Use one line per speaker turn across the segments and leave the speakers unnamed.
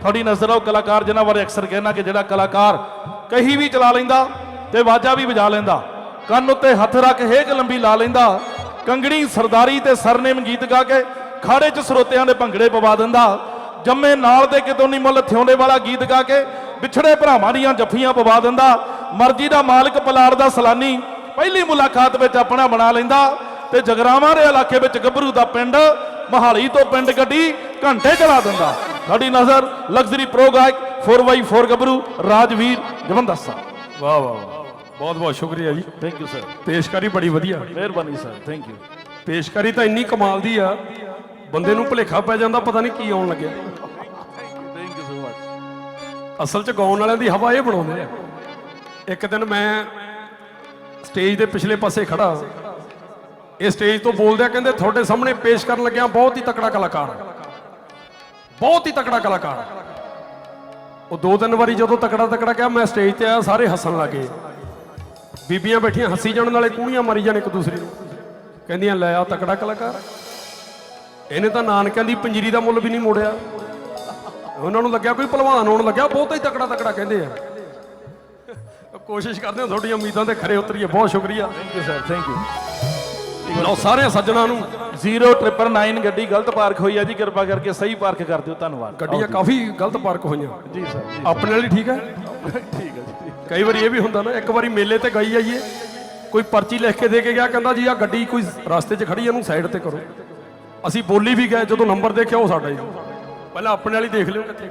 ਤੁਹਾਡੀ ਨਜ਼ਰ ਆਓ, ਕਲਾਕਾਰ ਜਿਨ੍ਹਾਂ ਬਾਰੇ ਅਕਸਰ ਕਹਿਣਾ ਕਿ ਜਿਹੜਾ ਕਲਾਕਾਰ ਕਹੀ ਵੀ ਚਲਾ ਲੈਂਦਾ ਤੇ ਵਾਜਾ ਵੀ ਵਜਾ ਲੈਂਦਾ, ਕੰਨ ਉੱਤੇ ਹੱਥ ਰੱਖ ਹੇਕ ਲੰਬੀ ਲਾ ਲੈਂਦਾ, ਕੰਗਣੀ ਸਰਦਾਰੀ ਤੇ ਸਰਨੇਮ ਗੀਤ ਗਾ ਕੇ ਖਾੜੇ 'ਚ ਸਰੋਤਿਆਂ ਦੇ ਭੰਗੜੇ ਪਵਾ ਦਿੰਦਾ, ਜੰਮੇ ਨਾਲ ਦੇ ਕਿਤੋਂ ਨਹੀਂ ਮੁੱਲ ਥਿਉਂਦੇ ਵਾਲਾ ਗੀਤ ਗਾ ਕੇ ਵਿਛੜੇ ਭਰਾਵਾਂ ਦੀਆਂ ਜੱਫੀਆਂ ਪਵਾ ਦਿੰਦਾ, ਮਰਜ਼ੀ ਦਾ ਮਾਲਕ ਪਲਾੜ ਦਾ ਸਲਾਨੀ, ਪਹਿਲੀ ਮੁਲਾਕਾਤ ਵਿੱਚ ਆਪਣਾ ਬਣਾ ਲੈਂਦਾ ਤੇ ਜਗਰਾਵਾਂ ਦੇ ਇਲਾਕੇ ਵਿੱਚ ਗੱਭਰੂ ਦਾ ਪਿੰਡ ਮਹਾਲੀ ਤੋਂ ਪਿੰਡ ਗੱਡੀ ਘੰਟੇ ਚਲਾ ਦਿੰਦਾ। ਸਾਡੀ ਨਜ਼ਰ ਲਗਜ਼ਰੀ ਪ੍ਰੋ ਗਾਇਕ 4x4 ਗੱਭਰੂ ਰਾਜਵੀਰ ਜਵੰਦਾਸਾ
ਵਾਹ ਵਾਹ ਵਾਹ। ਬਹੁਤ ਬਹੁਤ ਸ਼ੁਕਰੀਆ ਜੀ।
ਥੈਂਕ ਯੂ ਸਰ
ਪੇਸ਼ਕਾਰੀ ਬੜੀ ਵਧੀਆ।
ਮਿਹਰਬਾਨੀ ਸਰ ਥੈਂਕ ਯੂ
ਪੇਸ਼ਕਾਰੀ ਤਾਂ ਇੰਨੀ ਕਮਾਲ ਦੀ ਆ ਬੰਦੇ ਨੂੰ ਭੁਲੇਖਾ ਪੈ ਜਾਂਦਾ ਪਤਾ ਨਹੀਂ ਕੀ ਆਉਣ ਲੱਗਿਆ।
ਥੈਂਕ ਯੂ ਸੋ ਮਚ
ਅਸਲ 'ਚ ਗਾਉਣ ਵਾਲਿਆਂ ਦੀ ਹਵਾ ਇਹ ਬਣਾਉਂਦੇ ਆ। ਇੱਕ ਦਿਨ ਮੈਂ ਸਟੇਜ ਦੇ ਪਿਛਲੇ ਪਾਸੇ ਖੜਾ। ਇਹ ਸਟੇਜ ਤੋਂ ਬੋਲਦਿਆਂ ਕਹਿੰਦੇ ਤੁਹਾਡੇ ਸਾਹਮਣੇ ਪੇਸ਼ ਕਰਨ ਲੱਗਿਆ ਬਹੁਤ ਹੀ ਤਕੜਾ ਕਲਾਕਾਰ ਹੈ। ਬਹੁਤ ਹੀ ਤਕੜਾ ਕਲਾਕਾਰ। ਉਹ ਦੋ ਤਿੰਨ ਵਾਰੀ ਜਦੋਂ ਤਕੜਾ ਤਕੜਾ ਕਿਹਾ ਮੈਂ ਸਟੇਜ ਤੇ ਆਇਆ ਸਾਰੇ ਹੱਸਣ ਲੱਗੇ। ਬੀਬੀਆਂ ਬੈਠੀਆਂ ਹੱਸੀ ਜਾਣ ਨਾਲੇ ਕੂਣੀਆਂ ਮਾਰੀ ਜਾਣ ਇੱਕ ਦੂਸਰੇ ਨੂੰ। ਕਹਿੰਦੀਆਂ ਲੈ ਆ ਤਕੜਾ ਕਲਾਕਾਰ। ਇਹਨੇ ਤਾਂ ਨਾਨਕਿਆਂ ਦੀ ਪੰਜੀਰੀ ਦਾ ਮੁੱਲ ਵੀ ਨਹੀਂ ਮੋੜਿਆ। ਉਹਨਾਂ ਨੂੰ ਲੱਗਿਆ ਕੋਈ ਭਲਵਾਨ ਹੋਣ ਲੱਗਿਆ ਬਹੁਤ ਹੀ ਤਕੜਾ ਤਕੜਾ ਕਹਿੰਦੇ ਆ। ਕੋਸ਼ਿਸ਼ ਕਰਦੇ ਹਾਂ ਤੁਹਾਡੀਆਂ ਉਮੀਦਾਂ ਤੇ ਖਰੇ ਉਤਰੀਏ। ਬਹੁਤ ਸ਼ੁਕਰੀਆ।
Thank you sir thank you
ਲਓ ਸਾਰੇ ਸੱਜਣਾ ਨੂੰ
0999 ਗੱਡੀ ਗਲਤ ਪਾਰਕ ਹੋਈ ਹੈ ਜੀ ਕਿਰਪਾ ਕਰਕੇ ਸਹੀ ਪਾਰਕ ਕਰ ਦਿਓ ਧੰਨਵਾਦ।
ਗੱਡੀਆਂ ਕਾਫੀ ਗਲਤ ਪਾਰਕ ਹੋਈਆਂ।
ਜੀ ਸਰ ਜੀ
ਆਪਣੇ ਵਾਲੀ ਠੀਕ ਹੈ?
ਠੀਕ ਹੈ ਜੀ
ਕਈ ਵਾਰੀ ਇਹ ਵੀ ਹੁੰਦਾ ਨਾ ਇੱਕ ਵਾਰੀ ਮੇਲੇ ਤੇ ਗਈ ਆਈਏ ਕੋਈ ਪਰਚੀ ਲਿਖ ਕੇ ਦੇ ਕੇ ਗਿਆ ਕਹਿੰਦਾ ਜੀ ਆ ਗੱਡੀ ਕੋਈ ਰਸਤੇ 'ਚ ਖੜੀ ਇਹਨੂੰ ਸਾਈਡ ਤੇ ਕਰੋ। ਅਸੀਂ ਬੋਲੀ ਵੀ ਗਏ ਜਦੋਂ ਨੰਬਰ ਦੇਖਿਆ ਉਹ ਸਾਡਾ ਹੀ ਪਹਿਲਾਂ ਆਪਣੇ ਵਾਲੀ ਦੇਖ ਲਿਓ ਕਿੱਥੇ।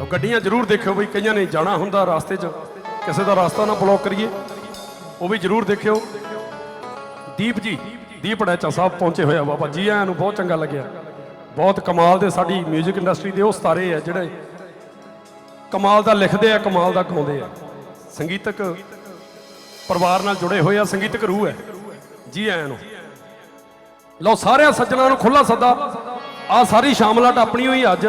ਉਹ ਗੱਡੀਆਂ ਜ਼ਰੂਰ ਦੇਖਿਓ ਬਈ ਕਈਆਂ ਨੇ ਜਾਣਾ ਹੁੰਦਾ ਰਸਤੇ 'ਚ ਕਿਸੇ ਦਾ ਰਸਤਾ ਨਾ ਬਲੌਕ ਕਰੀਏ। ਉਹ ਵੀ ਜ਼ਰੂਰ ਦੇਖਿਓ। ਦੀਪ ਜੀ, ਦੀਪ ਡੈਚਾ ਸਾਹਿਬ ਪਹੁੰਚੇ ਹੋਏ ਆ ਬਾਬਾ ਜੀ ਆਇਆਂ ਨੂੰ ਬਹੁਤ ਚੰਗਾ ਲੱਗਿਆ। ਬਹੁਤ ਕਮਾਲ ਦੇ ਸਾਡੀ 뮤직 ਇੰਡਸਟਰੀ ਦੇ ਉਹ ਸਤਾਰੇ ਆ ਜਿਹੜੇ ਕਮਾਲ ਦਾ ਲਿਖਦੇ ਆ, ਕਮਾਲ ਦਾ ਗਾਉਂਦੇ ਆ। ਸੰਗੀਤਕ ਪਰਿਵਾਰ ਨਾਲ ਜੁੜੇ ਹੋਏ ਆ, ਸੰਗੀਤਕ ਰੂਹ ਹੈ। ਜੀ ਆਇਆਂ ਨੂੰ। ਲਓ ਸਾਰਿਆਂ ਸੱਜਣਾਂ ਨੂੰ ਖੁੱਲਾ ਸੱਦਾ। ਆ ਸਾਰੀ ਸ਼ਾਮਲਾਟ ਆਪਣੀ ਹੋਈ ਅੱਜ।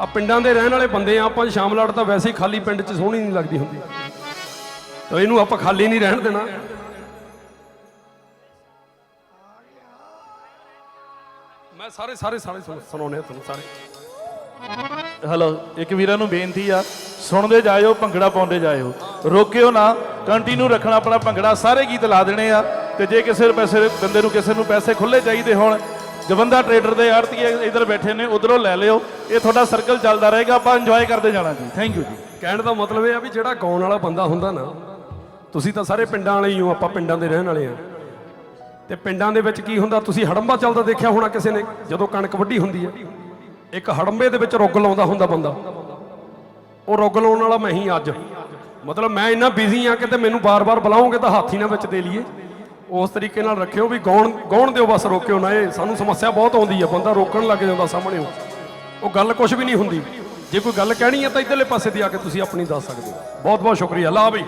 ਆ ਪਿੰਡਾਂ ਦੇ ਰਹਿਣ ਵਾਲੇ ਬੰਦੇ ਆ, ਆਪਾਂ ਸ਼ਾਮਲਾਟ ਤਾਂ ਵੈਸੇ ਹੀ ਖਾਲੀ ਪਿੰਡ 'ਚ ਸੋਹਣੀ ਨਹੀਂ ਲੱਗਦੀ ਹੁੰਦੀ। ਤਾਂ ਇਹਨੂੰ ਆਪਾਂ ਖਾਲੀ ਨਹੀਂ ਰਹਿਣ ਦੇਣਾ। ਮੈਂ ਸਾਰੇ ਸਾਰੇ ਸਾਰੇ ਸੁਣ- ਸੁਣਾਉਣੇ ਆ ਤੁਹਾਨੂੰ ਸਾਰੇ।
ਹੈਲੋ ਇੱਕ ਵੀਰਾਂ ਨੂੰ ਬੇਨਤੀ ਆ ਸੁਣਦੇ ਜਾਇਓ ਭੰਗੜਾ ਪਾਉਂਦੇ ਜਾਇਓ। ਰੋਕਿਓ ਨਾ ਕੰਟੀਨਿਊ ਰੱਖਣਾ ਆਪਣਾ ਭੰਗੜਾ ਸਾਰੇ ਗੀਤ ਲਾ ਦੇਣੇ ਆ। ਤੇ ਜੇ ਕਿਸੇ ਪੈਸੇ ਬੰਦੇ ਨੂੰ ਕਿਸੇ ਨੂੰ ਪੈਸੇ ਖੁੱਲੇ ਚਾਹੀਦੇ ਹੋਣ ਜਵੰਦਾ ਟਰੇਡਰ ਦੇ ਆੜਤੀਏ ਇਧਰ ਬੈਠੇ ਨੇ ਉਧਰੋਂ ਲੈ ਲਿਓ। ਇਹ ਤੁਹਾਡਾ ਸਰਕਲ ਚੱਲਦਾ ਰਹੇਗਾ ਆਪਾਂ ਇੰਜੋਏ ਕਰਦੇ ਜਾਣਾ ਜੀ। ਥੈਂਕ ਯੂ ਜੀ।
ਕਹਿਣ ਦਾ ਮਤਲਬ ਇਹ ਆ ਵੀ ਜਿਹੜਾ ਗਾਉਣ ਵਾਲਾ ਬੰਦਾ ਹੁੰਦਾ ਨਾ ਤੁਸੀਂ ਤਾਂ ਸਾਰੇ ਪਿੰਡਾਂ ਵਾਲੇ ਹੀ ਹੋ ਆਪਾਂ ਪਿੰਡਾਂ ਦੇ ਰਹਿਣ ਵਾਲੇ ਆ। ਤੇ ਪਿੰਡਾਂ ਦੇ ਵਿੱਚ ਕੀ ਹੁੰਦਾ? ਤੁਸੀਂ ਹੜੰਬਾ ਚੱਲਦਾ ਦੇਖਿਆ ਹੋਣਾ ਕਿਸੇ ਨੇ? ਜਦੋਂ ਕਣਕ ਵੱਢੀ ਹੁੰਦੀ ਹੈ। ਇੱਕ ਹੜੰਬੇ ਦੇ ਵਿੱਚ ਰੁੱਗ ਲਾਉਂਦਾ ਹੁੰਦਾ ਬੰਦਾ। ਉਹ ਰੁੱਗ ਲਾਉਣ ਵਾਲਾ ਮੈਂ ਹੀ ਅੱਜ। ਮਤਲਬ ਮੈਂ ਇੰਨਾ ਬਿਜ਼ੀ ਆ ਕਿ ਤੇ ਮੈਨੂੰ ਬਾਰ-ਬਾਰ ਬੁਲਾਓਗੇ ਤਾਂ ਹਾਥੀ ਨਾ ਵਿੱਚ ਦੇ ਲਈਏ। ਉਸ ਤਰੀਕੇ ਨਾਲ ਰੱਖਿਓ ਵੀ ਗਾਉਣ ਗਾਉਣ ਦਿਓ ਬਸ, ਰੋਕਿਓ ਨਾ। ਇਹ ਸਾਨੂੰ ਸਮੱਸਿਆ ਬਹੁਤ ਆਉਂਦੀ ਆ ਬੰਦਾ ਰੋਕਣ ਲੱਗ ਜਾਂਦਾ ਸਾਹਮਣੇ। ਉਹ। ਉਹ ਗੱਲ ਕੁਝ ਵੀ ਨਹੀਂ ਹੁੰਦੀ। ਜੇ ਕੋਈ ਗੱਲ ਕਹਿਣੀ ਹੈ ਤਾਂ ਇਧਰਲੇ ਪਾਸੇ ਦੀ ਆ ਕੇ ਤੁਸੀਂ ਆਪਣੀ ਦੱਸ ਸਕਦੇ ਹੋ। ਬਹੁਤ ਬਹੁਤ ਸ਼ੁਕਰੀਆ। ਲਾ ਬਈ।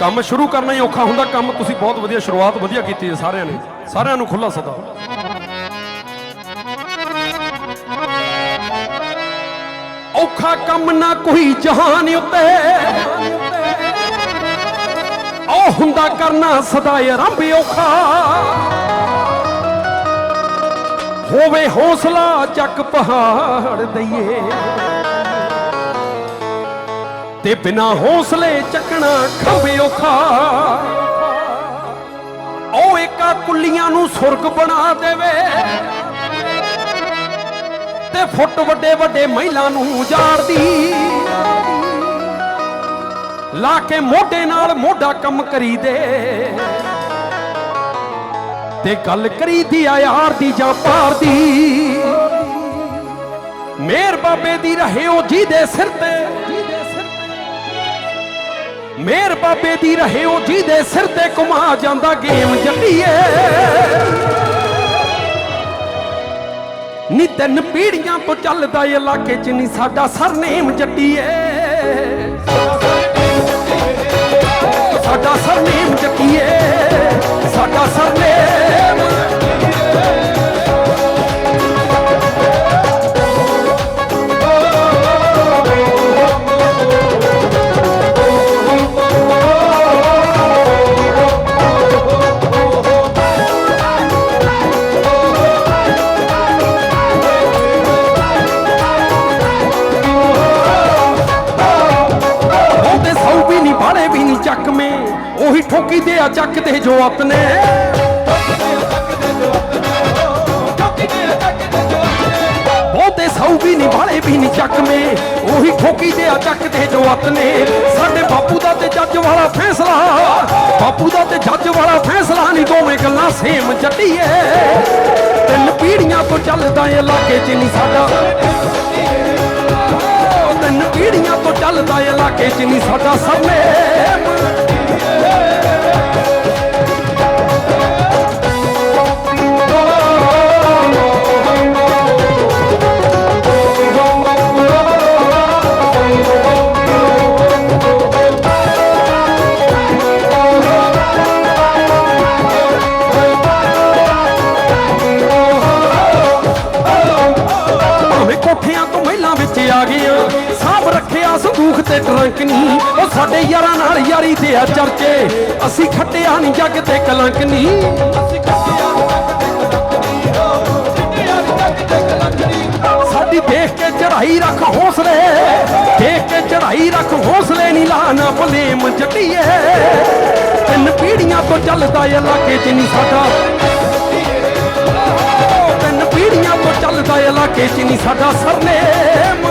ਕੰਮ ਸ਼ੁਰੂ ਕਰਨਾ ਹੀ ਔਖਾ ਹੁੰਦਾ, ਕੰਮ ਤੁਸੀਂ ਬਹੁਤ ਵਧੀਆ ਸ਼ੁਰੂਆਤ ਵਧੀਆ ਕੀਤੀ ਹੈ ਸਾਰਿਆਂ ਨੇ। ਸਾਰਿਆਂ ਨੂੰ ਖੁੱਲਾ ਸਦਾ। ਔਖਾ ਕੰਮ ਨਾ ਕੋਈ ਜਹਾਨ ਉੱਤੇ। ਉਹ ਹੁੰਦਾ ਕਰਨਾ ਸਦਾ ਆਰੰਭ ਔਖਾ। ਹੋਵੇ ਹੌਸਲਾ ਚੱਕ ਪਹਾੜ ਦਈਏ। ਤੇ ਬਿਨਾ ਹੌਸਲੇ ਚੱਕਣਾ ਖੰਭੇ ਔਖਾ। ਉਹ ਏਕਾ ਕੁੱਲੀਆਂ ਨੂੰ ਸੁਰਗ ਬਣਾ ਦੇਵੇ ਤੇ ਫੁੱਟ ਵੱਡੇ ਵੱਡੇ ਮਹਿਲਾਂ ਨੂੰ ਜਾੜਦੀ ਲਾ ਕੇ ਮੋਢੇ ਨਾਲ ਮੋਢਾ ਕੰਮ ਕਰੀ ਦੇ ਤੇ ਗੱਲ ਕਰੀਦੀ ਆ ਯਾਰ ਦੀ ਜਾਂ ਪਾਰ ਦੀ ਮੇਰ ਬਾਬੇ ਦੀ ਰਹੇ ਉਹ ਜਿਹਦੇ ਸਿਰ ਤੇ। ਮੇਰ ਬਾਬੇ ਦੀ ਰਹੇ ਉਹ ਜਿਹਦੇ ਸਿਰ ਤੇ ਘੁਮਾ ਜਾਂਦਾ ਗੇਮ ਜੱਟੀਏ। ਨੀ ਤਿੰਨ ਪੀੜੀਆਂ ਤੋਂ ਚੱਲਦਾ ਇਲਾਕੇ 'ਚ ਨਹੀਂ ਸਾਡਾ ਸਰਨੇਮ ਜੱਟੀਏ। ਸਾਡਾ ਸਰਨੇਮ ਜੱਟੀਏ, ਸਾਡਾ ਸਰਨੇਮ ਵੀ ਨਹੀਂ ਵਾਲੇ ਵੀ ਉਹੀ ਠੋਕੀ ਦੇ ਆ ਚੱਕਦੇ ਜੋ ਆਪਣੇ। ਸਾਡੇ ਬਾਪੂ ਦਾ ਤੇ ਜੱਜ ਵਾਲਾ ਫੈਸਲਾ, ਬਾਪੂ ਦਾ ਤੇ ਜੱਜ ਵਾਲਾ ਫੈਸਲਾ ਨਹੀਂ ਦੋਵੇਂ ਗੱਲਾਂ ਸੇਮ ਜੱਟੀਏ। ਤਿੰਨ ਪੀੜ੍ਹੀਆਂ ਤੋਂ ਚੱਲਦਾ ਇਲਾਕੇ 'ਚ ਨਹੀਂ ਸਾਡਾ। ਤਿੰਨ ਪੀੜ੍ਹੀਆਂ ਤੋਂ ਚੱਲਦਾ ਏ ਇਲਾਕੇ 'ਚ ਨਹੀਂ ਸਾਡਾ ਸਰਨੇਮ ਤੇ ਟਰੰਕ ਨਹੀਂ। ਉਹ ਸਾਡੇ ਯਾਰਾਂ ਨਾਲ ਯਾਰੀ ਤੇ ਆ ਚਰਚੇ। ਅਸੀਂ ਖੱਟਿਆ ਨਹੀਂ ਜੱਗ ਤੇ ਕਲੰਕ ਨਹੀਂ। ਸਾਡੀ ਦੇਖ ਕੇ ਚੜਾਈ ਰੱਖ ਹੌਸਲੇ। ਦੇਖ ਕੇ ਚੜਾਈ ਰੱਖ ਹੌਸਲੇ ਨਹੀਂ ਲਾਣਾ ਭਲੇਮ ਜੱਟੀਏ। ਤਿੰਨ ਪੀੜੀਆਂ ਤੋਂ ਚੱਲਦਾ ਇਲਾਕੇ 'ਚ ਨਹੀਂ ਸਾਡਾ। ਤਿੰਨ ਪੀੜੀਆਂ ਤੋਂ ਚੱਲਦਾ ਇਲਾਕੇ 'ਚ ਨਹੀਂ ਸਾਡਾ ਸਰਨੇਮ।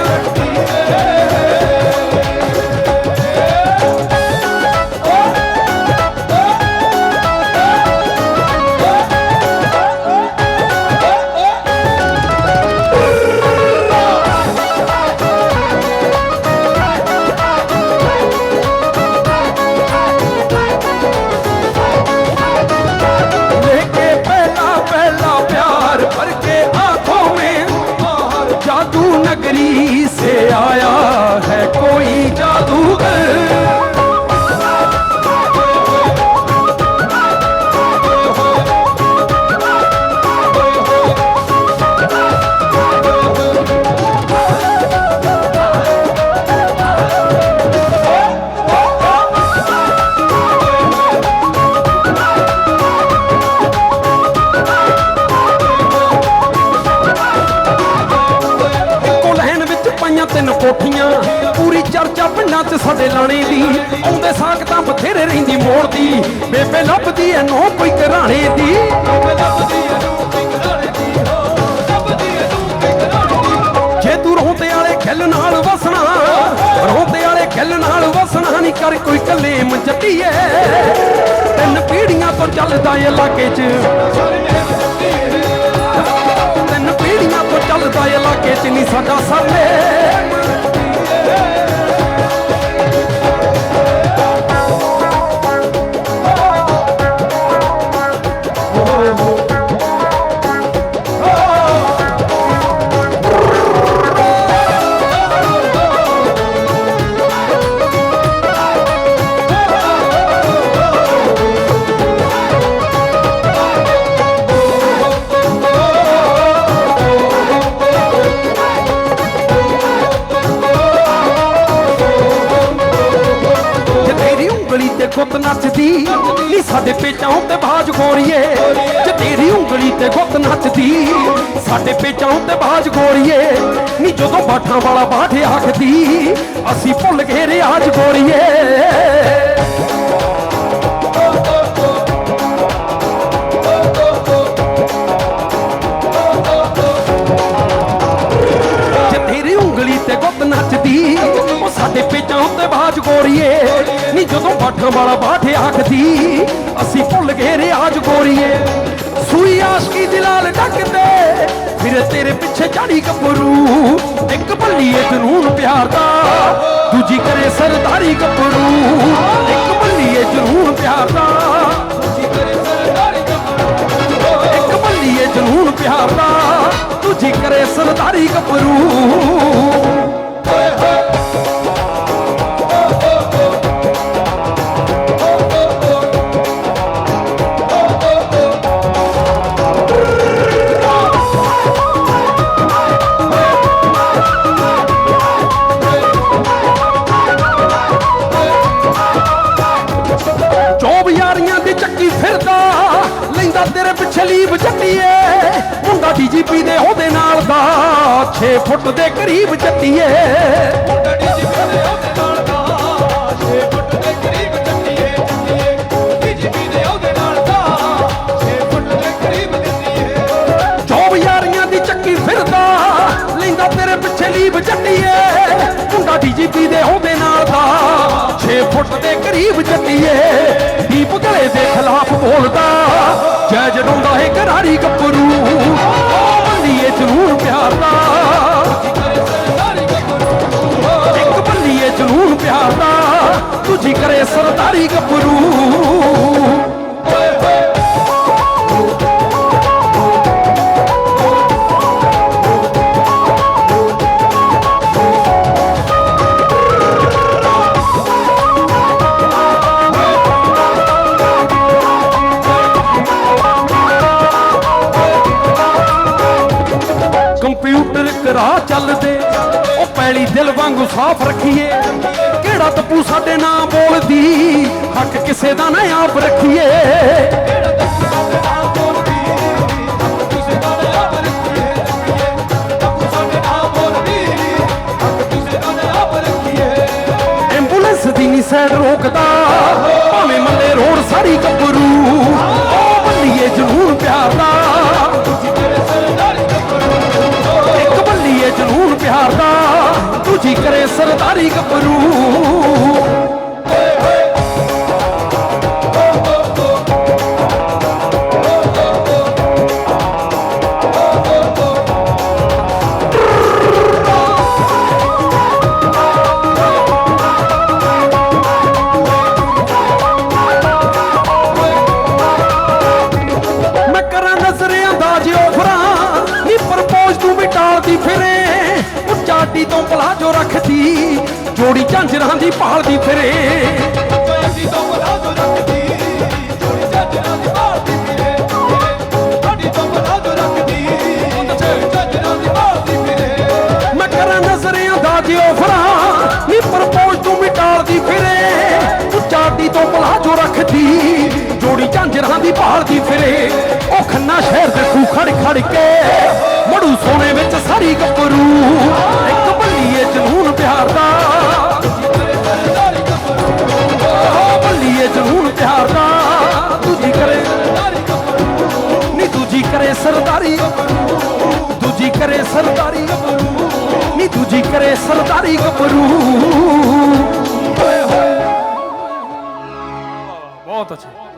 ਦੀ। ਬੇਬੇ ਲੱਭਦੀ ਐ ਨੋ ਕੋਈ ਘਰਾਣੇ ਦੀ। ਜੇ ਤੂੰ ਰੋਂਦੇ ਵਾਲੇ ਖਿੱਲ ਨਾਲ ਵਸਣਾ ਰੋਂਦੇ ਵਾਲੇ ਖਿੱਲ ਨਾਲ ਵਸਣਾ ਨਹੀਂ ਕਰ ਕੋਈ ਕਲੇਮ ਜੱਟੀਏ ਤਿੰਨ ਪੀੜ੍ਹੀਆਂ ਤੋਂ ਚੱਲਦਾ ਇਲਾਕੇ 'ਚ। ਤਿੰਨ ਪੀੜ੍ਹੀਆਂ ਤੋਂ ਚੱਲਦਾ ਇਲਾਕੇ 'ਚ ਨਹੀਂ ਸਾਡਾ ਸਰਨੇ ਨੱਚਦੀ। ਨੀ ਸਾਡੇ ਪੇਚਾਂ ਉੱਤੇ ਬਾਜ ਗੋਰੀਏ। ਜੇ ਤੇਰੀ ਉਂਗਲੀ ਤੇ ਗੁੱਤ ਨੱਚਦੀ, ਸਾਡੇ ਪੇਚਾਂ ਉੱਤੇ ਬਾਜ ਗੋਰੀਏ। ਨੀ ਜਦੋਂ ਬਾਠਾਂ ਵਾਲਾ ਬਾਠ ਆਖਦੀ, ਅਸੀਂ ਭੁੱਲ ਗਏ ਰਿਆਜ ਗੋਰੀਏ। ਝਾੜੀ ਗੱਭਰੂ, ਇੱਕ ਭੱਲੀਏ ਜਨੂਨ ਪਿਆਰ ਦਾ, ਦੂਜੀ ਕਰੇ ਸਰਦਾਰੀ ਗੱਭਰੂ, ਇੱਕ ਭੱਲੀਏ ਜਨੂਨ ਪਿਆਰ ਦਾ ਇੱਕ ਭੱਲੀਏ ਜਨੂਨ ਪਿਆਰ ਦਾ, ਦੂਜੀ ਕਰੇ ਸਰਦਾਰੀ ਗੱਭਰੂ। ਦੇ ਕਰੀਬ ਚੱਲੀਏ ਮੁੰਡੜੀ ਜੀ ਦੇ ਕਰੀਬ ਨਾਲ ਦਾ ਛੇ ਫੁੱਟ ਦੇ ਕਰੀਬ ਚੱਲੀਏ ਜੋ ਦੀ ਚੱਕੀ ਫਿਰਦਾ, ਲੈਂਦਾ ਤੇਰੇ ਪਿੱਛੇ ਲੀਬ ਚੱਲੀਏ ਮੁੰਡਾ ਡੀਜੀਪੀ ਦੇ ਉਹਦੇ ਨਾਲ ਦਾ 6 ਫੁੱਟ ਦੇ ਕਰੀਬ ਚੱਲੀਏ ਦੀਪ ਗਲੇ ਦੇ ਖਿਲਾਫ ਬੋਲਦਾ, ਜੈ ਜਨਾਉਂਦਾ ਹੈ ਕਰਾਰੀ ਗੱਭਰੂ। ਕਰੇ ਗੱਭਰੂ। ਕੰਪਿਊਟਰ ਕਰਾ ਚੱਲਦੇ ਉਹ ਪੈਲੀ ਦਿਲ ਵਾਂਗੂ ਸਾਫ਼ ਰੱਖੀਏ। ਕਿਹੜਾ ਤਪੂ ਸਾਡੇ ਨਾਂ ਬੋਲਦੀ ਹੱਕ ਕਿਸੇ ਦਾ ਨਾ ਆਪ ਰੱਖੀਏ। ਐਂਬੂਲੈਂਸ ਦੀ ਨੀ ਸਾਈਡ ਰੋਕਦਾ, ਭਾਵੇਂ ਮੱਲੇ ਰੋਡ ਸਾਰੀ ਗੱਭਰੂ। ਸਰਦਾਰੀ ਗੱਭਰੂ ਅੰਦਾਜ਼ ਨੀ ਪ੍ਰਪੋਜ਼ ਤੂੰ ਵੀ ਫਿਰੇ। ਉਹ ਤੋਂ ਪਲਾਜੋ ਰੱਖਦੀ। ਜੋੜੀ ਝਾਂਜਰਾਂ ਦੀ ਭਾਲਦੀ ਫਿਰੇ। ਉਹ ਖੰਨਾ ਸ਼ਹਿਰ ਦੇ ਖੂ ਖੜ ਖੜ ਕੇ। ਮੜੂ ਸੋਨੇ ਵਿੱਚ ਸਾਰੀ ਗੱਭਰੂ। ਇੱਕ ਬੱਲੀਏ ਜਨੂਨ ਪਿਆਰ ਦਾ ਬੱਲੀਏ ਜਨੂਨ ਪਿਆਰ ਦਾ ਦੂਜੀ ਕਰੇ। ਨੀ ਦੂਜੀ ਕਰੇ ਸਰਦਾਰੀ। ਦੂਜੀ ਕਰੇ ਸਰਦਾਰੀ। ਨੀ ਦੂਜੀ ਕਰੇ ਸਰਦਾਰੀ ਗੱਭਰੂ। ਓਏ ਹੋਏ।
ਬਹੁਤ ਅੱਛਾ।